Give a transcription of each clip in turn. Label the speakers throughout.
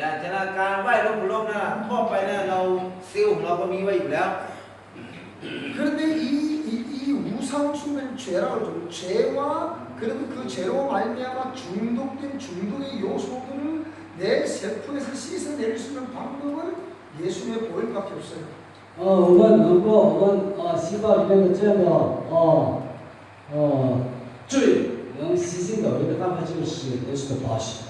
Speaker 1: นะฉะนั้นการไหว้พระพุทธรูปนะทั่วไปนะเราซิลของเราก็มีไว้อยู่แล้ว
Speaker 2: 그런데 이, 이, 이 우상숭배는 죄라고 죄와 그리고 그 죄로 말미암아 중독된 중독의 요소들을 내 세포에서 씻어내릴 수 있는 방법은 예수님의 보혈밖에 없어요.
Speaker 3: 어, 우건 누고 우건 어 시바 이런 것처럼 어어. 줄, 영 시신도 이렇게 다 가지고 예수의 보혈.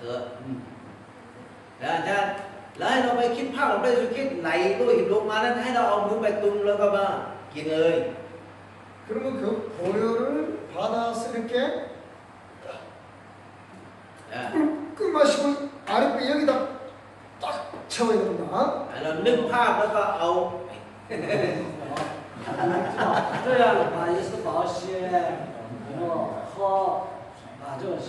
Speaker 3: 啊
Speaker 1: แต่คือ
Speaker 3: 嗯
Speaker 1: แล้วอาจารย์แล้วให้เราไปคิดภาพของพระเยซูคริสต์ไหลโลหิตลงมานั้นให้เราเอามือไปตุ้มแล้วก็มากินเลย
Speaker 2: 그러면 그 보혈을 받아서 이렇게
Speaker 1: อ่า
Speaker 2: 끄 마시고 아랫배 여기다 딱 채워야 됩니다.
Speaker 1: เรานึกภาพแล้วก็เอา
Speaker 3: 这样把耶稣宝血，然后喝，把这些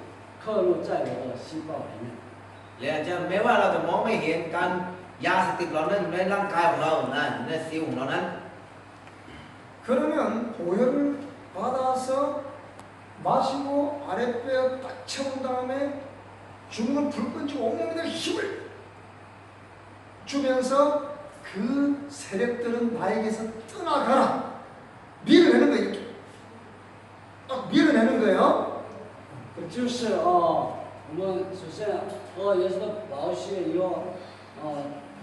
Speaker 3: 刻入在我的细胞里面。
Speaker 1: และจะแม้ว่าเราจะมองไม่เห็นการยาเสพติดเหล่านั้นอยู่ในร่างกายของเรานะอยู่ในเซลล์ของเรานั้น
Speaker 2: 그러면 보혈을 받아서 마시고 아랫배에 딱 채운 다음에 주문을 불 끈지고 온몸에 힘을 주면서 그 세력들은 나에게서 떠나가라 밀어내는 거예요 이렇게 딱 밀어내는 거예요
Speaker 3: 就是哦，我们首先喝耶稣的宝血以后，哦，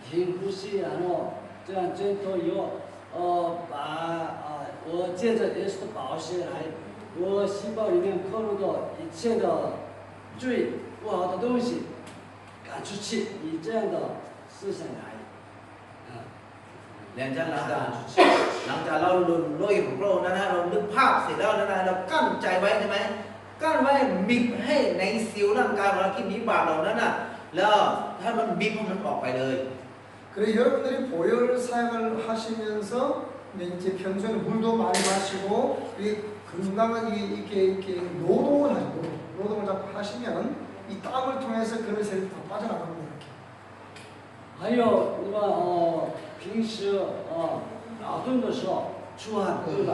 Speaker 3: 停呼吸，然后这样挣脱以后，呃，把啊、我借着耶稣的宝血来，我细胞里面刻入的一切的罪不好的东西赶出去，以这样的思想来，啊、
Speaker 1: และจะหลัง
Speaker 3: 赶
Speaker 1: จาก
Speaker 3: 出去。
Speaker 1: หลังจากเราหลุดโลหิตของพระองค์นั้นนะเรานึกภาพเสร็จแล้วนะนะเรากั้นใจไว้ใช่ไหม กั้นไว้บีบให้ในเซลล์ร่างกายของเราที่มีบาปเหล่านั้นน่ะแล้วถ้ามันบีบให้มันออกไปเลย
Speaker 2: 그래 여러분들이 보혈 사역을 하시면서 네, 이제 평소에는 물도 많이 마시고 이 건강하게 이렇게 이렇게 노동을 하시고 노동을 자꾸 하시면 이 땀을 통해서 그런 세력이 다 빠져나갑니다 이렇게.
Speaker 3: 还有你们哦，平时哦劳动的时候出汗，对吧？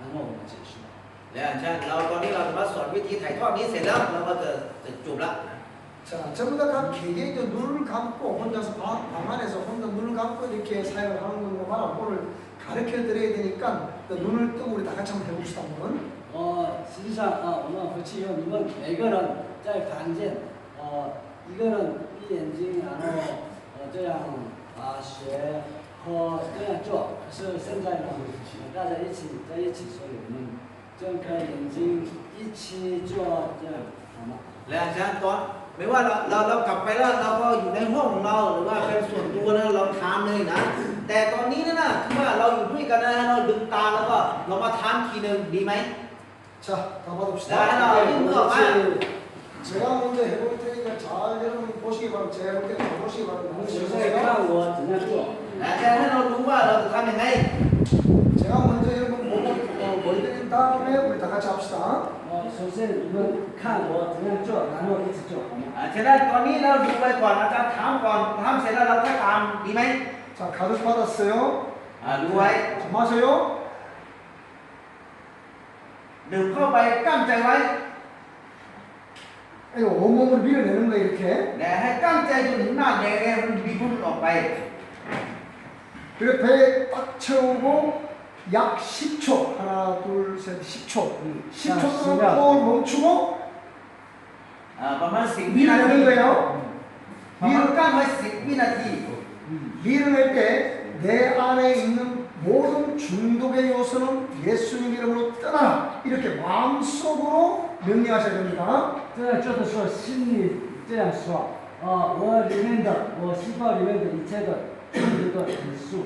Speaker 3: 我们怎样喝保险，然后我们结束。
Speaker 1: แล้วใช่เราตอนนี้เราจะมาสอนวิธีถ่ายทอดนี้เสร็จแล้วเราก็จะจะจบละ
Speaker 2: 자 전부 다각 개개인적 눈을 감고 혼자서 방, 방 안에서 혼자 눈을 감고 이렇게 사역을 하는 건가 말 오늘 가르쳐 드려야 되니까 또 눈을 뜨고 우리 다 같이 한번 해봅시다 한번.
Speaker 3: 呃，实际上啊，我们回去以后，你们每个人在房间，呃，一个人闭眼睛，然后呃这样啊学和这样做。可是现在呢，呃 大家一起在一起，所以我们睁开眼睛一起做，这样好吗？
Speaker 1: แล้วใช่ตอนไม่ว่าเราเราเรากลับไปแล้วเราก็อยู่ในห้องของเราหรือว่าเป็นส่วนตัวนะเราทานเลยนะ แต่ตอนนี้นะนะคือว่าเราอยู่ด้วยกันนะเราดึงตาแล้วก็เรามาทานทีหนึ่งดีไหม
Speaker 2: 자, 다 받읍시다.
Speaker 1: 자, 하나,
Speaker 3: 네,
Speaker 1: 힘들어,
Speaker 3: 그렇지.
Speaker 2: 제가 먼저 해볼 테니까 잘 여러분 보시기 바랍니다. 제가 이렇게 보시기
Speaker 3: 我
Speaker 2: 바랍니다.
Speaker 3: 们首先看我怎样做。
Speaker 1: แ 首
Speaker 3: 先你们看我怎样做，然后一起做，好吗？
Speaker 1: อ่าฉะนั้นตอนนี้เราดูไปก่อนอาจารย์ถามก่อนถามเสร็จแล้วเราค่อยตามดีไหม
Speaker 2: 자, 가득 받았어요.
Speaker 1: อ่าดูไว้
Speaker 2: 자, 마셔요.
Speaker 1: ดื่มเข้าไปกั้นใจไว้
Speaker 2: 이거 온몸을 밀어내는 거예요, 이렇게.
Speaker 1: แต่ให้กั้นใจจนถึงหน้าแดงๆมันบีบมันออกไป
Speaker 2: 그리고 배에 딱 채우고 약 10초. 하나 둘 셋 10초. 10초 동안 호흡 멈추고 아, paman 거예요.
Speaker 1: 미나가 미나기
Speaker 2: 미를 할때내 안에 있는 모든 중독의 요소는 예수님 이름으로 떠나 이렇게 마음속으로 명령하셔야 됩니다.
Speaker 3: 这就是说心里这样说啊，我里面的我细胞里面的一切的这个毒素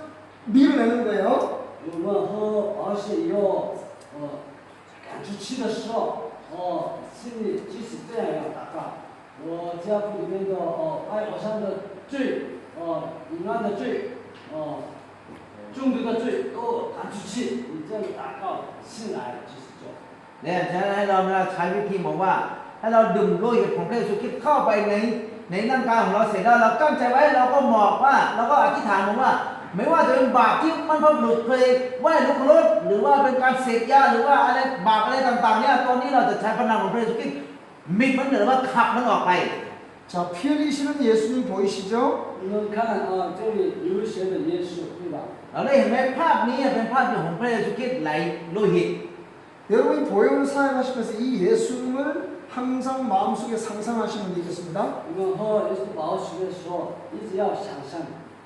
Speaker 2: 你们两个加油
Speaker 3: 我们喝完水以哦赶出去的时候哦心里即使这样也要祷告我只要不那个哦爱嚎伤的罪哦凌乱的罪哦中毒的罪都爬出去你这样打祷告起来就是做
Speaker 1: 两天来了我们来采访你们嘛来了冷落一个朋友就给他拜年没人敢我们谁敢来刚才我那个过嘛嘛来阿吉塔嘛嘛。 ไม่ว่าจะเป็นบาปที่มันพบหลุดเคยไหว้ลูกรถหรือว่าเป็นการเสพยาหรือว่าอะไรบาปอะไรต่างๆเนี่ยตอนนี้เราจะใช้พระนามของพระเยซูคริสต์มิดมันเหนือว่าขับมันออกไป
Speaker 2: 자, 피 흘리시는 예수님 보이시죠?
Speaker 1: 이건 칸, 어, 저기 유시의 예수, 그가. 아래 팝니에 팝이 홍파에 죽게 라이 로히.
Speaker 2: 여러분이 보혈을 사용하시면서 이 예수님을 항상 마음속에 상상하시면 되겠습니다.
Speaker 3: 이거 허 예수 마음속에서 이제야 상상.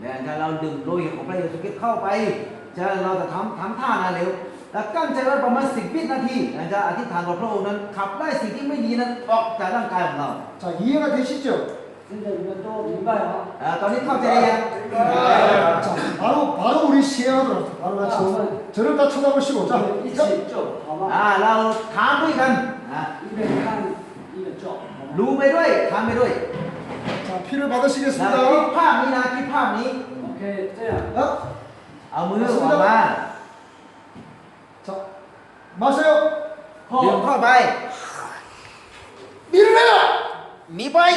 Speaker 1: เนี่ยถ้าเราดึงโลหิตของพระเยซูคริสต์เข้าไปจะเราจะทำทำท่านาเร็วแล้วกั้นใจไว้ประมาณสิบวินาทีนะจะอธิษฐานกับพระองค์นั้นขับไล่สิ่งที่ไม่ดีนั้นออกจากร่างกายของเรา
Speaker 2: จะยี่ห้อที่자이해가되시죠
Speaker 3: ตอนนี้เข้า
Speaker 1: ใจยัง
Speaker 2: 자바로바로우리시행하도록바로같이저를다쳐다보시고자
Speaker 1: 아เราถามด้วยกันรู้ไปด้วยถามไปด้วย
Speaker 2: 자, 피를 받으시겠습니다.
Speaker 1: 나키팜이 나키팜이
Speaker 3: 오케이, 쟤야.
Speaker 2: 어?
Speaker 1: 아무래도 와마
Speaker 2: 자, 마세요.
Speaker 1: 허 미파바이
Speaker 2: 미를 내라.
Speaker 1: 미바이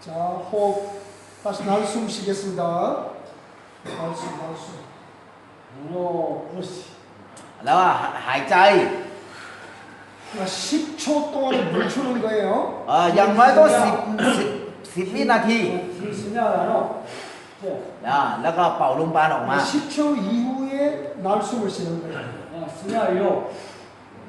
Speaker 2: 자, 호흡. 다시 날숨 쉬겠습니다. 날숨, 날숨.
Speaker 3: 물어
Speaker 1: 그렇지. 나와 하이짜이. 아,
Speaker 2: 나 10초 동안 물추는 거예요.
Speaker 1: 아 양말도 10, 10, 10이 쓰냐요? 야, 내가 바울은 바로 마.
Speaker 2: 10초 이후에 날숨을 쉬는 거예요.
Speaker 3: 네, 쓰냐요?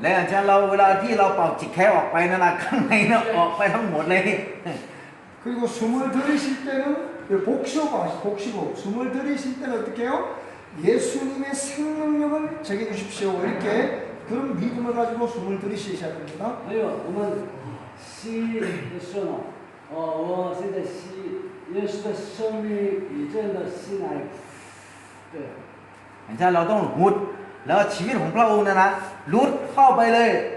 Speaker 1: แล้วอาจารย์เราเวลาที่เราเป่าจิกแค่ออกไปนั่นนะข้างในน่ะออกไปทั้งหมดเลย
Speaker 2: 그리고 숨을 들이실 때는 복수고 복수고 숨을 들이실 때는 어떻게 해요? 예수님의 생명력을 제게 주십시오. 이렇게 그런 믿음을 가지고 숨을 들이셔야 됩니다.
Speaker 3: 그래요. 우리는 시에서는 어, 어, 진짜 시 예수의 생명이 이제는
Speaker 1: 시나이 네. 이제 เราต้องหุด แล้วชีวิตของพระองค์นั้นนะลุดเข้าไปเลย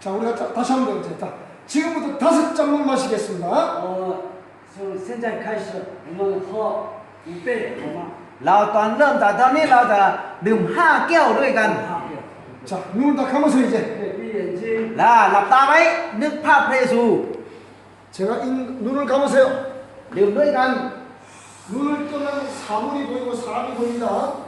Speaker 2: 자, 우리가 자, 다시 한번 자, 지금부터 다섯 잔만 마시겠습니다.
Speaker 3: 어, 좀 현장 가시죠. 이건 허, 이빼, 뭐마.
Speaker 1: เราตอนเริ่มจากตอนนี้เราจะดื่มห้าแก้วด้วยกัน
Speaker 2: 자, 눈을 다 감아서 이제
Speaker 3: 네, 이 엔진.
Speaker 1: แล้วหลับตาไว้นึกภาพพระเยซู
Speaker 2: 제가 이 눈을 감으세요.
Speaker 1: ดื่มด้วยกัน
Speaker 2: 눈을 뜨면 사물이 보이고 사람이 보인다.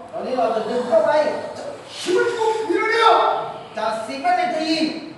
Speaker 1: 너네 와서 늘 풀어 봐.
Speaker 2: 힘을 꼭 밀어내 요. 자, 세가의대 인.